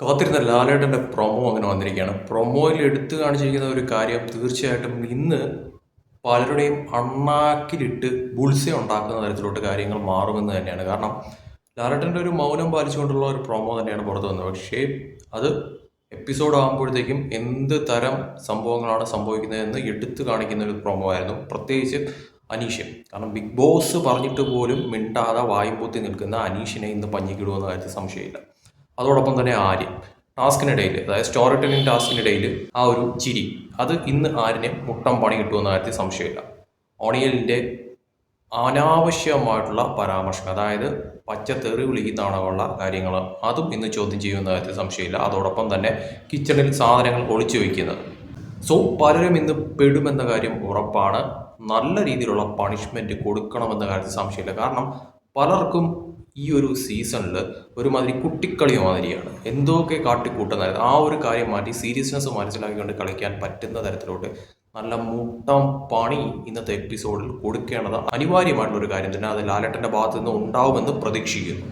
കാത്തിരുന്ന ലാലേട്ടന്റെ പ്രൊമോ അങ്ങനെ വന്നിരിക്കുകയാണ്. പ്രൊമോയിൽ എടുത്തു കാണിച്ചിരിക്കുന്ന ഒരു കാര്യം തീർച്ചയായിട്ടും ഇന്ന് പലരുടെയും അണ്ണാക്കിലിട്ട് ബുൾസെ ഉണ്ടാക്കുന്ന തരത്തിലോട്ട് കാര്യങ്ങൾ മാറുമെന്ന് തന്നെയാണ്. കാരണം ലാലേട്ടന്റെ ഒരു മൗനം പാലിച്ചുകൊണ്ടുള്ള ഒരു പ്രൊമോ തന്നെയാണ് പുറത്തു വന്നത്. പക്ഷേ അത് എപ്പിസോഡ് ആകുമ്പോഴത്തേക്കും എന്ത് തരം സംഭവങ്ങളാണ് സംഭവിക്കുന്നതെന്ന് എടുത്തു കാണിക്കുന്ന ഒരു പ്രൊമോ ആയിരുന്നു. പ്രത്യേകിച്ച് അനീഷൻ കാരണം ബിഗ് ബോസ് പറഞ്ഞിട്ട് പോലും മിണ്ടാതെ വായും പൊത്തി നിൽക്കുന്ന അനീഷിനെ ഇന്ന് പഞ്ഞിക്കിടുമെന്ന കാര്യത്തിൽ സംശയമില്ല. അതോടൊപ്പം തന്നെ ആര്യൻ. ടാസ്കിനിടയിൽ അതായത് സ്റ്റോറി ടെല്ലിംഗ് ടാസ്കിനിടയിൽ ആ ഒരു ചിരി. അത് ഇന്ന് ആരിനെ മുട്ടം പണി കിട്ടുമെന്ന കാര്യത്തിൽ സംശയമില്ല. ഓണിയലിന്റെ അനാവശ്യമായിട്ടുള്ള പരാമർശം അതായത് പച്ച തെറി വിളിക്കുന്നതാണുള്ള കാര്യങ്ങൾ അതും ഇന്ന് ചോദ്യം ചെയ്യുമെന്ന കാര്യത്തിൽ സംശയമില്ല. അതോടൊപ്പം തന്നെ കിച്ചണിൽ സാധനങ്ങൾ ഒളിച്ചു വയ്ക്കുന്നത്. സോ പലരും ഇന്ന് പെടുമെന്ന കാര്യം ഉറപ്പാണ്. നല്ല രീതിയിലുള്ള പണിഷ്മെന്റ് കൊടുക്കണമെന്ന കാര്യത്തിൽ സംശയമില്ല. കാരണം പലർക്കും ഈ ഒരു സീസണിൽ ഒരുമാതിരി കുട്ടിക്കളി മാതിരിയാണ്. എന്തൊക്കെ കാട്ടിക്കൂട്ടുന്നത് ആ ഒരു കാര്യം മാറ്റി സീരിയസ്നെസ് മനസ്സിലാക്കിക്കൊണ്ട് കളിക്കാൻ പറ്റുന്ന തരത്തിലോട്ട് നല്ല മുട്ടം പണി ഇന്നത്തെ എപ്പിസോഡിൽ കൊടുക്കേണ്ടത് അനിവാര്യമായിട്ടുള്ള ഒരു കാര്യം തന്നെ അത് ലാലേട്ടന്റെ ഭാഗത്തു നിന്ന് ഉണ്ടാവുമെന്ന് പ്രതീക്ഷിക്കുന്നു.